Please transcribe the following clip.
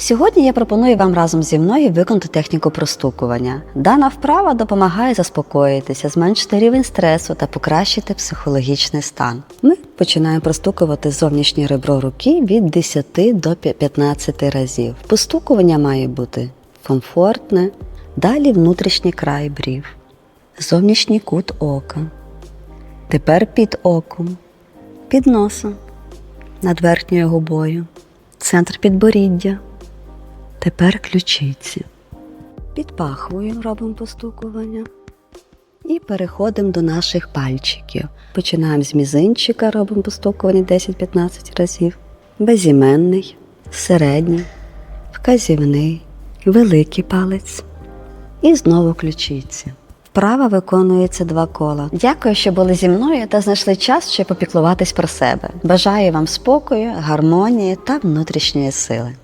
Сьогодні я пропоную вам разом зі мною виконати техніку простукування. Дана вправа допомагає заспокоїтися, зменшити рівень стресу та покращити психологічний стан. Ми починаємо простукувати зовнішнє ребро руки від 10 до 15 разів. Постукування має бути комфортне, далі внутрішній край брів, зовнішній кут ока. Тепер під оком, під носом, над верхньою губою, центр підборіддя. Тепер ключиці. Під пахвою робимо постукування. І переходимо до наших пальчиків. Починаємо з мізинчика, робимо постукування 10-15 разів. Безіменний, середній, вказівний, великий палець. І знову ключиці. Вправа виконується два кола. Дякую, що були зі мною та знайшли час, щоб попіклуватись про себе. Бажаю вам спокою, гармонії та внутрішньої сили.